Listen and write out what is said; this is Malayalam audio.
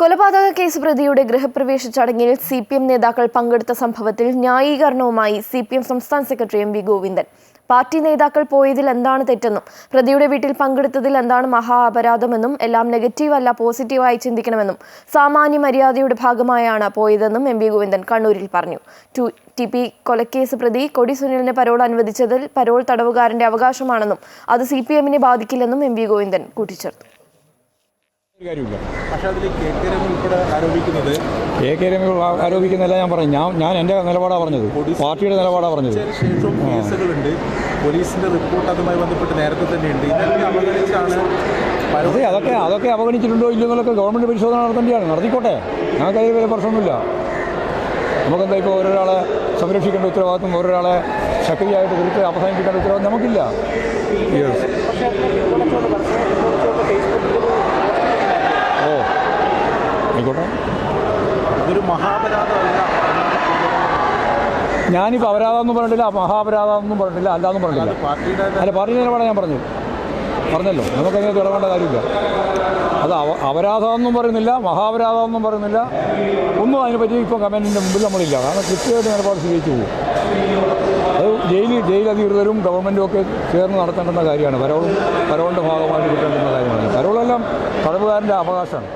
കൊലപാതക കേസ് പ്രതിയുടെ ഗൃഹപ്രവേശ ചടങ്ങിൽ സി പി എം നേതാക്കൾ പങ്കെടുത്ത സംഭവത്തിൽ ന്യായീകരണവുമായി സി പി എം സംസ്ഥാന secretary M V Govindan. Party നേതാക്കൾ പോയതിൽ എന്താണ് തെറ്റെന്നും പ്രതിയുടെ വീട്ടിൽ പങ്കെടുത്തതിൽ എന്താണ് മഹാ അപരാധമെന്നും എല്ലാം നെഗറ്റീവ് അല്ല പോസിറ്റീവായി ചിന്തിക്കണമെന്നും സാമാന്യ മര്യാദയുടെ ഭാഗമായാണ് പോയതെന്നും എം വി ഗോവിന്ദൻ കണ്ണൂരിൽ പറഞ്ഞു. ടു ടി പി കൊലക്കേസ് പ്രതി കൊടി സുനിലിന് പരോൾ അനുവദിച്ചതിൽ പരോൾ തടവുകാരന്റെ അവകാശമാണെന്നും അത് സി പി എമ്മിനെ ബാധിക്കില്ലെന്നും എം വി ഗോവിന്ദൻ കൂട്ടിച്ചേർത്തു. കാര്യമില്ല. പക്ഷെ അതിൽ കെ കെ രമ ഉൾപ്പെടെ ആരോപിക്കുന്നത് എ കെ രമ ആരോപിക്കുന്നില്ല ഞാൻ പറഞ്ഞു ഞാൻ ഞാൻ എന്റെ നിലപാടാണ് പറഞ്ഞത്. പാർട്ടിയുടെ നിലപാടാണ് പറഞ്ഞത്. ശേഷവും കേസുകളുണ്ട്. പോലീസിന്റെ റിപ്പോർട്ട് അതുമായി ബന്ധപ്പെട്ട് നേരത്തെ തന്നെയുണ്ട്. ഇതൊക്കെ അവഗണിച്ചാണ് പരോ- അതെ അതൊക്കെ അതൊക്കെ അവഗണിച്ചിട്ടുണ്ടോ ഇല്ലയോ ഗവൺമെന്റ് ഗവൺമെന്റ് പരിശോധന നടത്തേണ്ടതാണ് നടത്തിക്കോട്ടെ. ഞങ്ങൾക്ക് അതിൽ വലിയ പ്രശ്നമൊന്നുമില്ല. നമുക്കെന്താ ഇപ്പോൾ ഓരോരാളെ സംരക്ഷിക്കേണ്ട ഉത്തരവാദിത്വം ഓരോരാളെ ശക്തിയായിട്ട് കൊടുത്ത് അവസാനിപ്പിക്കേണ്ട ഉത്തരവാദിത്വം നമുക്കില്ല. ആയിക്കോട്ടെ. ഇതൊരു മഹാപരാധമല്ല. ഞാനിപ്പോൾ അപരാധമെന്നും പറഞ്ഞിട്ടില്ല മഹാപരാധമെന്നും പറഞ്ഞിട്ടില്ല അല്ലാന്നും പറഞ്ഞില്ല അല്ല പാർട്ടി നിലപാടാണ് ഞാൻ പറഞ്ഞു പറഞ്ഞല്ലോ. നമുക്കതിനെ തുടങ്ങേണ്ട കാര്യമില്ല. അത് അപരാധമെന്നും അപരാധമൊന്നും പറയുന്നില്ല മഹാപരാധമെന്നും പറയുന്നില്ല. ഒന്നും അതിനെപ്പറ്റി ഇപ്പോൾ കമന്റിന്റെ മുമ്പിൽ നമ്മളില്ല. കാരണം കൃത്യമായിട്ട് നിലപാട് സ്വീകരിച്ചു പോകും അത് ജയിൽ ജയിൽ അധികൃതരും ഗവൺമെന്റും ഒക്കെ ചേർന്ന് നടത്തേണ്ടുന്ന കാര്യമാണ്. പരോളും പരോളിന്റെ ഭാഗമായിട്ട് കിട്ടേണ്ടുന്ന കാര്യമാണ്. പരോളെല്ലാം തടവുകാരന്റെ അവകാശമാണ്.